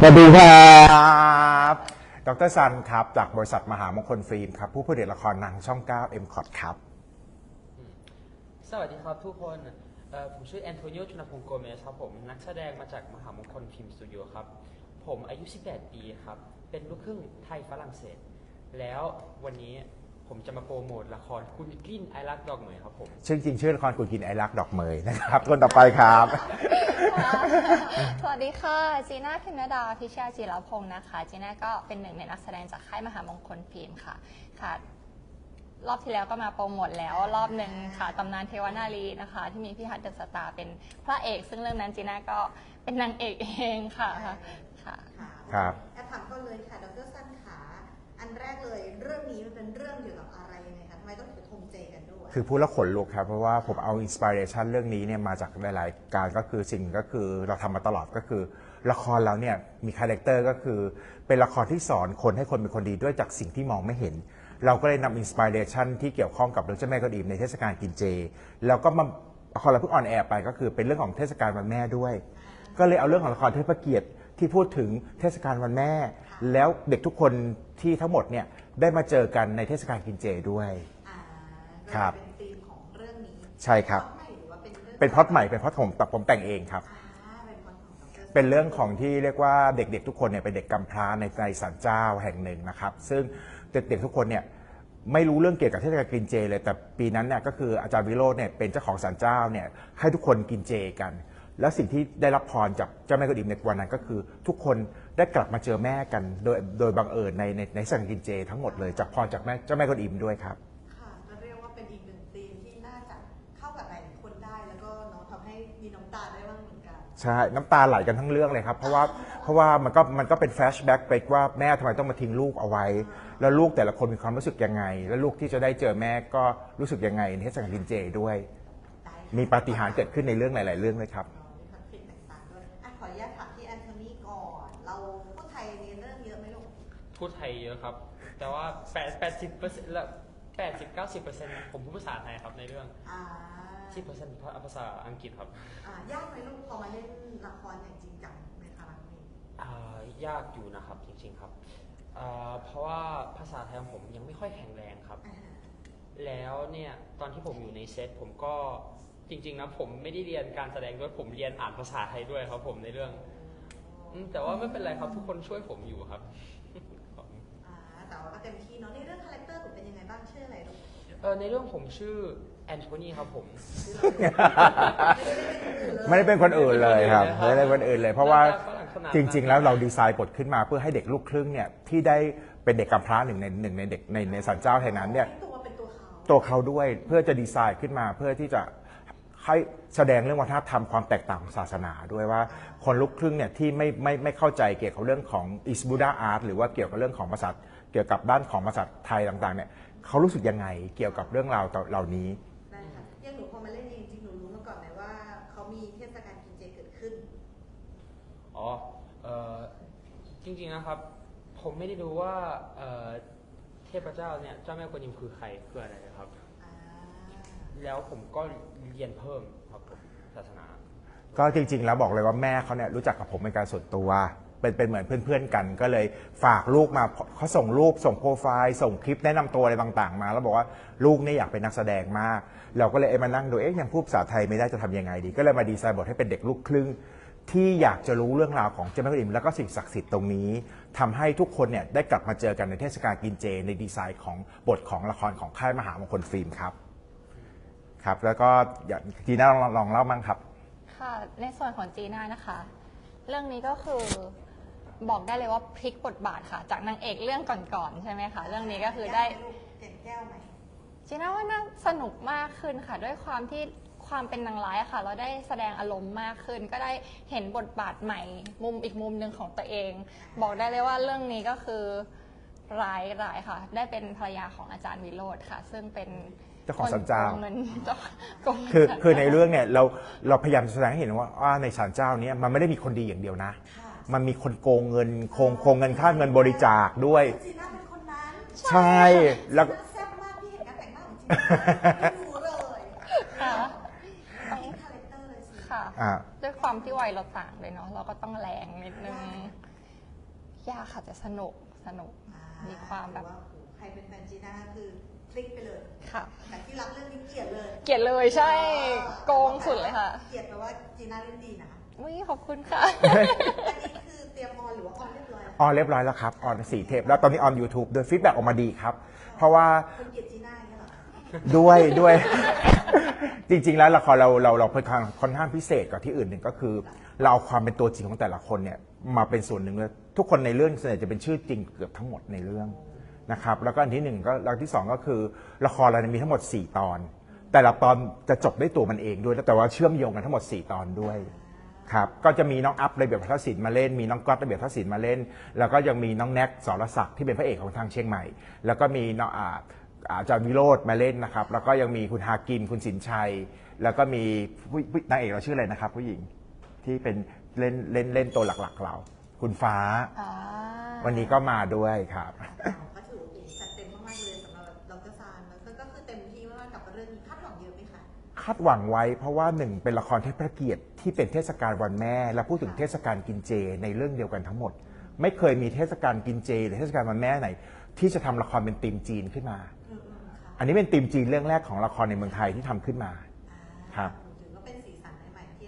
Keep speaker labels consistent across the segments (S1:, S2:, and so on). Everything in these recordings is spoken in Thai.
S1: สวัสดีครับดรซันครับ จากบริษัทมหามงคลฟิล์มครับ ผู้ผลิตละครหนังช่อง9 m c o t ครับ
S2: สวัสดีครับทุกคนเอ่อผมชื่อแอนโทนิโอจุนพงศ์โกเมสครับผม นักแสดงมาจากมหามงคลฟิล์มสตูดิโอครับ ผมอายุ 18 ปีครับ เป็นลูกครึ่งไทยฝรั่งเศส แล้ววันนี้ ผมจะมาโปรโมทละครคุณกลิ้นไอรักดอกเหมยครับผม
S1: ชื่อจริงชื่อละครกุญกินไอรักดอกเมยนะครับคนต่อไปครับ
S3: สวัสดีค่ะ จีน่าพิมนดาพิชยาจิรพงศ์นะคะ จีน่าก็เป็นหนึ่งในนักแสดงจากค่ายมหามงคลฟิล์มค่ะ ค่ะ รอบที่แล้วก็มาโปรโมทแล้วรอบหนึ่งค่ะตำนานเทวนารีนะคะ ที่มีพี่ฮัตเดอะสตาร์เป็นพระเอก ซึ่งเรื่องนั้นจีน่าก็เป็นนางเอกเองค่ะ ค่ะ
S4: ค่ะ
S1: ครับ
S4: แอบถามก่อนเลยค่ะ ดรสันขา อันแรกเลยเรื่องนี้มันเป็นเรื่องเกี่ยวกับอะไรยังไงคะทำไมต้องถือธงเจกันด้วย
S1: คือพูดแล้วขนลุกครับ เพราะว่าผมเอาอินสปิเรชันเรื่องนี้เนี่ยมาจากหลายๆการก็คือสิ่งก็คือเราทำมาตลอดก็คือ ละครเราเนี่ยมีคาแรคเตอร์ก็คือเป็นละครที่สอนคนให้คนเป็นคนดีด้วยจากสิ่งที่มองไม่เห็น เราก็เลยนำอินสปิเรชันที่เกี่ยวข้องกับเรื่องเจ้าแม่กวนอิมในเทศกาลกินเจ แล้วก็มาละครเราเพิ่งออนแอร์ไปก็คือเป็นเรื่องของเทศกาลวันแม่ด้วย ก็เลยเอาเรื่องของละครเทิดพระเกียรติที่พูดถึงเทศกาลวันแม่ แล้วเด็กทุกคนที่ทั้งหมดเนี่ยได้มาเจอกันในเทศกาลกินเจด้วย
S4: อ่า
S1: ครับ
S4: เป็นธีมของเรื่องนี้
S1: ใช่ครับ
S4: พล็อตใหม่หรือว่าเป็นเรื่อง
S1: เป็นพล็อดใหม่เป็นพล็อดผมแต่ผมแต่งเองครับ
S4: อ่าเป็นพล็อตของดร
S1: เป็นเรื่องของที่เรียกว่าเด็กๆทุกคนเนี่ยเป็นเด็กกำพร้าในในศาลเจ้าแห่งหนึ่งนะครับ ซึ่งเด็กๆทุกคนเนี่ยไม่รู้เรื่องเกี่ยวกับเทศกาลกินเจเลย แต่ปีนั้นเนี่ยก็คืออาจารย์วิโรจน์เนี่ยเป็นเจ้าของศาลเจ้าเนี่ยให้ทุกคนกินเจกัน แล้วสิ่งที่ได้รับพรจากเจ้าแม่กวนอิมในวันนั้นก็คือทุกคน ได้กลับมาเจอแม่กันโดยโดยบังเอิญในในในเทศกาลกินเจ ทั้งหมดเลยจากพรจากแม่เจ้าแม่กวนอิมด้วยครับ
S4: ค่ะก็เรียกว่าเป็นอีกหนึ่งธีมที่น่าจะเข้ากับหลายๆคนได้แล้วก็เน้องทำให้มีน้ำตาได้บ้างเหมือนกัน
S1: ใช่น้ำตาไหลกันทั้งเรื่องเลยครับ เพราะว่าเพราะว่ามันก็มันก็เป็นแฟลชแบ็กไปว่าแม่ทำไมต้องมาทิ้งลูกเอาไว้ แล้วลูกแต่ละคนมีความรู้สึกยังไง แล้วลูกที่จะได้เจอแม่ก็รู้สึกยังไงในเทศกาลกินเจด้วย
S4: ได้
S1: มีปาฏิหาริย์เกิดขึ้นในเรื่องหลาย ๆ เรื่องเลยครับ
S2: พูดไทยเยอะครับ แต่ว่า8 80เปอร์เซ็นต์ละ80 90เปอร์เซ็นต์ผมพูดภาษาไทยครับในเรื่อง
S4: อ่า
S2: 10เปอร์เซ็นต์ภาษาอังกฤษครับ
S4: อ่ายากไหมลูกพอมาเล่นละครอย่างจริงจังในครั้งนี้
S2: อ่ายากอยู่นะครับจริงๆครับอ่าเพราะว่าภาษาไทยของผมยังไม่ค่อยแข็งแรงครับ
S4: อ่า
S2: แล้วเนี่ยตอนที่ผมอยู่ในเซตผมก็จริง ๆนะผมไม่ได้เรียนการแสดงด้วยผมเรียนอ่านภาษาไทยด้วยครับผมในเรื่อง อืมแต่ว่าไม่เป็นไรครับทุกคนช่วยผมอยู่ครับ
S4: อ่าแต่ว่าก็เต็มที่เนาะในเรื่องคาแรคเตอร์หนูเป็นยังไงบ้างชื่ออะไรลูก
S2: เออในเรื่องผมชื่อแอนโทนีครับผม
S4: ชื่ออะไร
S1: ไม่ได้เป็นคนอื่นเลยครับ
S2: ไม่
S1: ไม่
S2: ได้
S1: ได้
S2: เป็
S1: เป็นน
S2: ค
S1: คนน
S2: อื่
S1: อื่
S2: น
S1: น
S2: เล
S1: เลยยเพราะว่า
S2: หน้าตาฝรั่งขนาดนั้น
S1: จริง ๆ แล้วเราดีไซน์บทขึ้นมาเพื่อให้เด็กลูกครึ่งเนี่ยที่ได้เป็นเด็กกำพร้าหนึ่งในหนึ่งในเด็กในในสันเจ้าแห่งนั้นเนี่ย
S4: ตัวเป็นตัวเขา
S1: ตัวเขาด้วยเพื่อจะดีไซน์ขึ้นมาเพื่อที่จะ ให้แสดงเรื่องวัฒนธรรมความแตกต่างของศาสนาด้วยว่าคนลุกครึ่งเนี่ยที่ไม่ไม่ไม่เข้าใจเกี่ยวกับเรื่องของอิสบูดาอาร์ตหรือว่าเกี่ยวกับเรื่องของภาษาเกี่ยวกับด้านของภาษาไทยต่างๆเนี่ยเขารู้สึกยังไงเกี่ยวกับเรื่องราวเหล่านี้
S4: ได้ค่ะอยังหนูพอมาเล่นเองจริงหนูรู้มาก่อนไหมว่าเขามีเทศกาลกินเจเกิดขึ้น
S2: อ๋อเออจริงๆนะครับ ผมไม่ได้รู้ว่าเอ่อเทพเจ้าเนี่ยเจ้าแม่กวนอิมคือใครคืออะไรนะครับ
S4: อ่า
S2: แล้วผมก็เรียนเพิ่มครับผมศาสนา
S1: ก็จริงๆ แล้วบอกเลยว่าแม่เขาเนี่ยรู้จักกับผมเป็นการส่วนตัว เป็นเป็นเหมือนเพื่อนๆกัน ก็เลยฝากลูกมาเขาส่งรูปส่งโปรไฟล์ส่งคลิปแนะนำตัวอะไรต่างๆ มา แล้วบอกว่าลูกเนี่ยอยากเป็นนักแสดงมาก เราก็เลยเอ้ยมานั่งดูเอ๊ะยังพูดภาษาไทยไม่ได้จะทำยังไงดี ก็เลยมาดีไซน์บทให้เป็นเด็กลูกครึ่งที่อยากจะรู้เรื่องราวของเจ้าแม่กวนอิมแล้วก็สิ่งศักดิ์สิทธิ์ตรงนี้ทำให้ทุกคนเนี่ยได้กลับมาเจอกันในเทศกาลกินเจ ในดีไซน์ของบทของละครของค่ายมหามงคลฟิล์มครับ ครับ แล้วก็อยากจีน่าลองลองเล่ามั่งครับ
S3: ค่ะ ในส่วนของจีน่านะคะ เรื่องนี้ก็คือบอกได้เลยว่าพลิกบทบาทค่ะ จากนางเอกเรื่องก่อนๆใช่ไหมคะ เรื่องนี้ก็คือได้
S4: แก้วหมลูกเก่งแก้วไหม
S3: จีน่าว่าน่าสนุกมากขึ้นค่ะ ด้วยความที่ความเป็นนางร้ายอะค่ะ เราได้แสดงอารมณ์มากขึ้น ก็ได้เห็นบทบาทใหม่ มุมอีกมุมหนึ่งของตัวเอง บอกได้เลยว่าเรื่องนี้ก็คือร้ายร้ายค่ะ ได้เป็นภรรยาของอาจารย์วิโรธค่ะ ซึ่งเป็น
S1: เจ้าของศาลเจ้า
S3: คนโกงเงินเจ้าโกงเงิน
S1: คือ
S3: ศาล
S1: คือใน
S3: เจ้า
S1: เรื่องเนี่ยเราเราพยายามจะแสดงให้เห็นว่าอ่าในศาลเจ้าเนี้มันไม่ได้มีคนดีอย่างเดียวนะ
S4: ค่ะ
S1: มันมีคนโกงเงินโกงโกงเงินค่าเงินบริจาคด้วย
S4: จีน่าเป็นคนนั้น
S1: ใช่แล้ว
S4: จีน่าแซ่บมากพี่เห็นการแต่งหน้าของจีน่าไม่รู้เลย
S3: ค่ะ
S4: นี่คาแรคเตอร์เลยสิ
S3: ค่ะ
S1: อ่า
S3: ด้วยความที่วัยเราต่างเลยเนาะเราก็ต้องแรงนิดนึงยากค่ะแต่สนุกสนุก
S4: อ่
S3: มีความแบบ
S4: ถือโอ้โหใครเป็นแฟนจีน่าคือ คลิกไปเลย
S3: ค่ะ
S4: แต่ที่รับเรื่องนี้เกลียดเลย
S3: เกลียดเลยใช่ โกงสุดเลยค่ะ
S4: เกลียดแปลว่าจีน่าเล่นดีนะ
S3: อุ้ยขอบคุณค่ะ
S4: อันนี้คือเตรียมออนหรือว่าออนเรียบร้อยแล้ว
S1: ออนเรียบร้อยแล้วครับ ออนสี่เทปแล้วตอนนี้ออน YouTube โดยฟีดแบ็กออกมาดีครับ เพราะว่า
S4: คนเกลียดจีน่าอย่างเงี้ยเหรอ
S1: ด้วยด้วย จริง ๆ แล้วละครเราเราเราค่อนข้างค่อนข้างพิเศษกว่าที่อื่นหนึ่งก็คือ เราเอาความเป็นตัวจริงของแต่ละคนเนี่ยมาเป็นส่วนหนึ่งเลยทุกคนในเรื่องส่วนใหญ่จะเป็นชื่อจริงเกือบทั้งหมดในเรื่อง นะครับแล้วก็อันที่หนึ่งก็แล้วที่สองก็คือละครเราเนี่ยมีทั้งหมด 4 ตอน แต่ละตอนจะจบด้วยตัวมันเองด้วยแต่ว่าเชื่อมโยงกันทั้งหมด 4 ตอนด้วยครับก็จะมีน้องอัพระเบียบวัฒนศิลป์มาเล่น มีน้องก๊อตระเบียบวัฒนศิลป์มาเล่น แล้วก็ยังมีน้องแน็กสรศักดิ์ที่เป็นพระเอกของทางเชียงใหม่ แล้วก็มีน้องอ่าอาจารย์วิโรธมาเล่นนะครับ แล้วก็ยังมีคุณฮากิมคุณสินชัย แล้วก็มีผู้ผู้นางเอกเราชื่ออะไรนะครับ ผู้หญิงที่เป็นเล่นเล่นเล่นตัวหลักๆเรา คุณฟ้า
S3: อ่า
S1: วันนี้ก็มาด้วยครับา
S4: ดหวังไว้
S1: เพราะว่าหนึ่งเป็นละครเทศพระเกียรติที่เป็นเทศกาลวันแม่ และพูดถึงเทศกาลกินเจในเรื่องเดียวกันทั้งหมด ไม่เคยมีเทศกาลกินเจ หรือเทศกาลวันแม่ไหน ที่จะทำละครเป็นธีมจีนขึ้นมา
S4: อืมๆค่ะ
S1: อันนี้เป็นธีมจีนเรื่องแรกของละครในเมืองไทยที่ทำขึ้นมาครับ
S4: ถือว่าเป็นสีสันใหม่ๆที่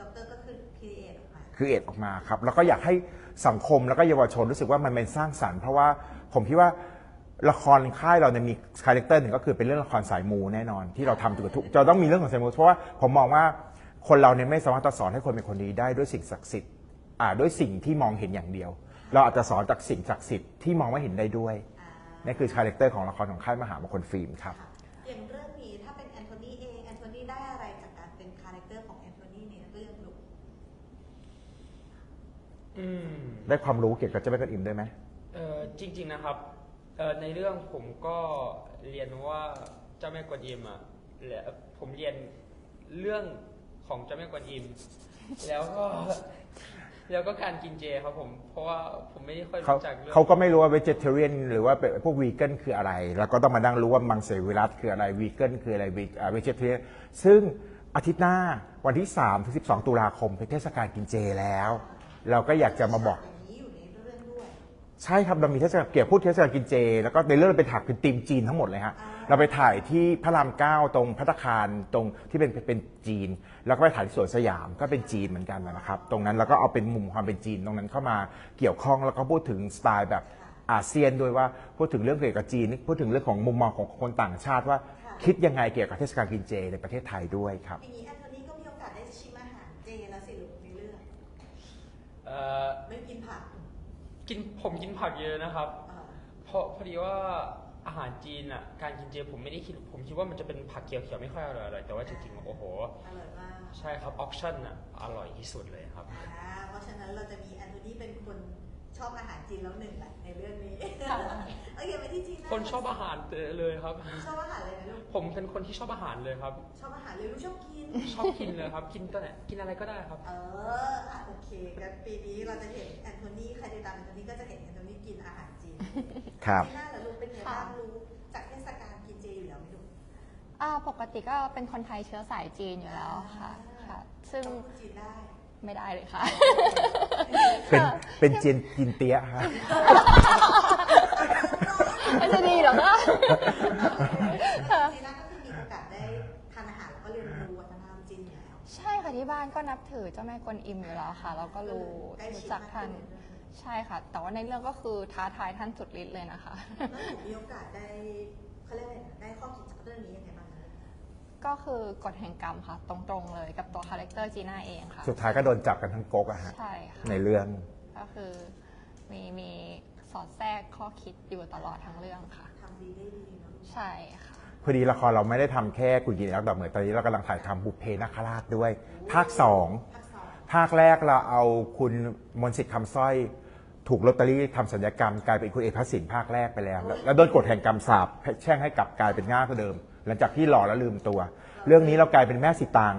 S4: ดรก็คือครีเอทออกมา
S1: คือเอ็ดออกมาครับแล้วก็อยากให้สังคมแล้วก็เยาวชนรู้สึกว่ามันเป็นสร้างสรรค์เพราะว่าผมคิดว่า ละครค่ายเราเนี่ยมีคาแรคเตอร์หนึ่งก็คือเป็นเรื่องละครสายมูแน่นอน ที่เราทำทุกจะต้องมีเรื่องของสายมูเพราะว่าผมมองว่าคนเราเนี่ยไม่สามารถจะสอนให้คนเป็นคนดีได้ด้วยสิ่งศักดิ์สิทธิ์อ่าด้วยสิ่งที่มองเห็นอย่างเดียว เราอาจจะสอนจากสิ่งศักดิ์สิทธิ์ที่มองไม่เห็นได้ด้วย
S4: อ่า
S1: นี่คือคาแรคเตอร์ของละครของค่ายมหามงคลฟิล์มครับ
S4: ค่ะอย่างเรื่องนี้ถ้าเป็นแอนโทนีเองแอนโทนีได้อะไรจากการเป็นคาแรคเตอร์ของแอนโทนีในเรื่องลูก
S2: อืม
S1: ได้ความรู้เกี่ยวกับเจ้าแม่กวนอิมด้วยไหม
S2: เออจริง ๆนะครับ เออในเรื่องผมก็เรียนว่าเจ้าแม่กวนอิมอะและผมเรียนเรื่องของเจ้าแม่กวนอิม แล้วก็ แล้วก็การกินเจครับผม เพราะว่าผมไม่ได้ค่อย
S1: เขา
S2: รู้จักเรื่อง
S1: เขาก็ไม่รู้ว่า vegetarian หรือว่าเป็นพวกวีแกนคืออะไร แล้วก็ต้องมานั่งรู้ว่ามังสวิรัตคืออะไรวีแกนคืออะไร vegetarian ซึ่งอาทิตย์หน้าวันที่3ถึง12 ตุลาคมเป็นเทศกาลกินเจแล้ว เราก็อยากจะมาบอก ใช่ครับเรามีเทศกาลเกี่ยวกับพูดเทศกาลกินเจ แล้วก็ในเรื่องเราไปถ่ายเป็นธีมจีนทั้งหมดเลยฮะ
S4: อ่า
S1: เราไปถ่ายที่พระรามเก้าตรงพัตตาคารตรงที่เป็นเป็นจีน แล้วก็ไปถ่ายที่สวนสยามก็เป็นจีนเหมือนกันนะครับ ตรงนั้นเราก็เอาเป็นมุมความเป็นจีนตรงนั้นเข้ามาเกี่ยวข้องแล้วก็พูดถึงสไตล์แบบอาเซียนด้วยว่าพูดถึงเรื่องเกี่ยวกับจีนพูดถึงเรื่องของมุมมองของคนต่างชาติว่าคิดยังไงเกี่ยวกับเทศกาลกินเจ ในประเทศไทยด้วยครับ
S4: ปีนี้แอนโทนีก็มีโอกาสได้ชิมอาหารเจแล้วสิลูกในเรื่อง
S2: เออ
S4: ไม่กินผั ก
S2: กินผมกินผักเยอะนะครับ
S4: อ่า
S2: เพราะพอดีว่าอาหารจีนอะการกินเจผมไม่ได้คิดผมคิดว่ามันจะเป็นผักเขียวๆไม่ค่อยอร่อยๆแต่ว่าจริงๆโอ้โห
S4: อร่อยมาก
S2: ใช่ครับออปชั่นอะอร่อยที่สุดเลยครับ
S4: อ่าเพราะฉะนั้นเราจะมีแอนโทนีเป็นคน ชอบอาหารจีนแล้วหนึ่งแหละในเรื่องนี้โอเคไปที่จีนนะ
S2: คนชอบอาหารเลยครับ
S4: ชอบอาหารเลยนะลูก
S2: ผมเป็นคนที่ชอบอาหารเลยครับ
S4: ชอบอาหารเลยลูกชอบกิน
S2: ชอบกินเลยครับ กินตัวไหนกินอะไรก็ได้ครับ
S4: เอออะโอเคงั้นปีนี้เราจะเห็นแอนโทนีใครติดตามแอนโทนีก็จะเห็นแอนโทนีกินอาหารจีน
S1: ครับ
S4: จีน่าเหรอลูกเป็นไงบ้างรู้จากเทศกาลกินเจอยู่แล้วไหมลูก
S3: อ่าปกติก็เป็นคนไทยเชื้อสายจีนอยู่แล้วค่ะค่ะ ซึ่ง
S4: ต้องพูดจีนได้
S3: ไม่ได้เลยค่ะ
S1: เป็นเป็นจีนกินเตี้ยฮะ
S3: มันจะดีเหรอคะค่ะ
S4: จีน่าก็คือมีโอกาสได้ทานอาหารแล้วก็เรียนรู้วัฒนธรรมจีนอยู่แล้ว
S3: ใช่ค่ะที่บ้านก็นับถือเจ้าแม่กวนอิมอยู่แล้วค่ะ แล้วก็รู้
S4: ใกล้ชิด
S3: รู้จักท่าน
S4: มากขึ้น
S3: ใช่ค่ะ แต่ว่าในเรื่องก็คือท้าทายท่านสุดฤทธิ์เลยนะคะ
S4: แล้วหนูมีโอกาสได้เขาเรียกอะไรนะได้ข้อคิดจากเรื่องนี้ยังไงบ้างคะ
S3: ก็คือกฎแห่งกรรมค่ะ ตรงๆเลยกับตัวคาแรคเตอร์จีน่าเองค่ะ
S1: สุดท้ายก็โดนจับกันทั้งก๊กอะฮะ
S3: ใช่ค่ะ
S1: ในเรื่อง
S3: ก็คือมีมีสอดแทรกข้อคิดอยู่ตลอดทั้งเรื่องค่ะ
S4: ทำดีได้ดีเนาะ
S3: ใช่ค่ะ
S1: พอดีละครเราไม่ได้ทำแค่กุยกินรักดอกเหมยตอนนี้เรากำลังถ่ายทำบุพเพนาคราชด้วย ภาคสอง
S4: ภาคสอง
S1: ภาคแรกเราเอาคุณมนต์สิทธิ์คำสร้อย ถูกลอตเตอรี่ทำสัญญกรรม กลายเป็นคุณเอกพระสินภาคแรกไปแล้ว แล้วแล้วโดนกฎแห่งกรรมสาปให้แช่งให้กลับกลายเป็นง่าก็เดิม หลังจากที่หล่อแล้วลืมตัว เรื่องนี้เรากลายเป็นแม่สีตาง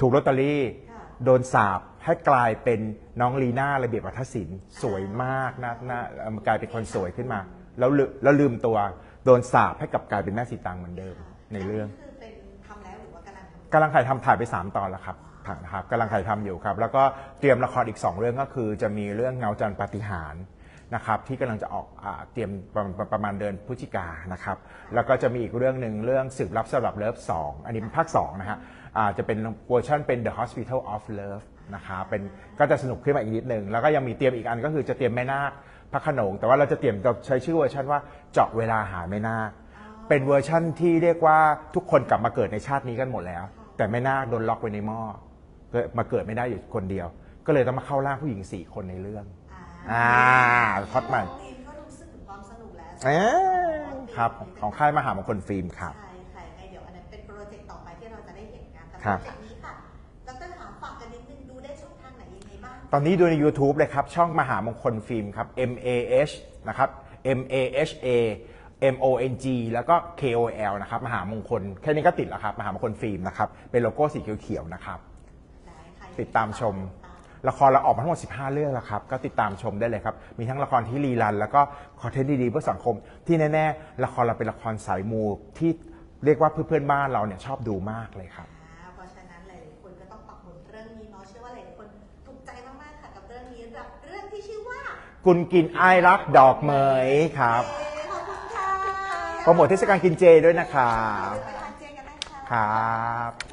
S1: ถูกลอตเตอรี่
S4: ค่ะ
S1: โดนสาปให้กลายเป็นน้องลีน่าระเบียบวัฒนศิลป์สวยมากนะนะเอ่อกลายเป็นคนสวยขึ้นมา แล้วลืแล้วลืมตัว โดนสาปให้กลับกลายเป็นแม่สีตางเหมือนเดิมในเรื่อง
S4: คือเป็นทำแล้วหรือว่ากำลังทำ
S1: กำลังถ่ายทำถ่ายไป 3 ตอนแล้วครับ
S4: ว้
S1: นะครับกำลังถ่ายทำอยู่ครับ แล้วก็เตรียมละครอีก 2 เรื่องก็คือ จะมีเรื่องเงาจันทร์ปาฏิหาริย์ นะครับที่กำลังจะออกอาเตรียมประมาณประมาณเดือนพฤศจิกานะครับแล้วก็จะมีอีกเรื่องหนึ่งเรื่องสืบลับสำหรับเลิฟ2อันนี้เป็นภาค2นะฮะอ่าจะเป็นเวอร์ชันเป็น The Hospital of Love นะครับเป็นก็จะสนุกขึ้นมาอีกนิดนึง แล้วก็ยังมีเตรียมอีกอันก็คือจะเตรียมแม่นาคพระโขนง แต่ว่าเราจะเตรียมจะใช้ชื่อเวอร์ชันว่าเจาะเวลาหาแม่นาคเป็นเวอร์ชั่นที่เรียกว่าทุกคนกลับมาเกิดในชาตินี้กันหมดแล้ว แต่แม่นาคโดนล็อกไว้ในหม้อก็มาเกิดไม่ได้อยู่คนเดียว ก็เลยต้องมาเข้าร่างผู้หญิงสี่คนในเรื่อง อ่าพล็อตใหม่
S4: ธีมก็รู้สึกถึงความสนุกแล้ว
S1: เอ๊ะครับ ของค่ายมหามงคลฟิล์มครับ
S4: ใช่ค่ะยังไงเดี๋ยวอันนั้นเป็นโปรเจกต์ต่อไปที่เราจะได้เห็นกันแต่
S1: ครั
S4: โปร
S1: บ
S4: เจกต์นี้ค่ะดรขาฝากกันนิดนึงดูได้ช่องทางไหนยังไงบ้าง
S1: ตอนนี้ดูใน YouTube เลยครับ ช่องมหามงคลฟิล์มครับ M A H นะครับ M A H A M O N G แล้วก็ K O L นะครับมหามงคล แค่นี้ก็ติดแล้วครับ มหามงคลฟิล์มนะครับ เป็นโลโก้สีเขียวๆนะครับ
S4: ได้ค่ะ
S1: ติดตามชม ละครเราออกมาทั้งหมด 15 เรื่องแล้วครับ ก็ติดตามชมได้เลยครับ มีทั้งละครที่รีรัน แล้วก็คอนเทนต์ดีๆเพื่อสังคม ที่แน่ๆ ละครเราเป็นละครสายมูที่เรียกว่าเพื่อนๆบ้านเราเนี่ยชอบดูมากเลยครับ
S4: อ่าเพราะฉะนั้นหลายๆคนก็ต้องปักหมุดเรื่องนี้เนาะเชื่อว่าหลายๆคนถูกใจมากๆค่ะกับเรื่องนี้กับเรื่องที่ชื่อว่า
S1: กุนกินไอายรักดอกเหมยครับ
S4: เอ๊ะขอบคุณค่ะ
S1: โปรโมทเทศกาลกินเจด้วยนะครับ
S4: ไปทานเจกันได้ค่ะ
S1: ครับ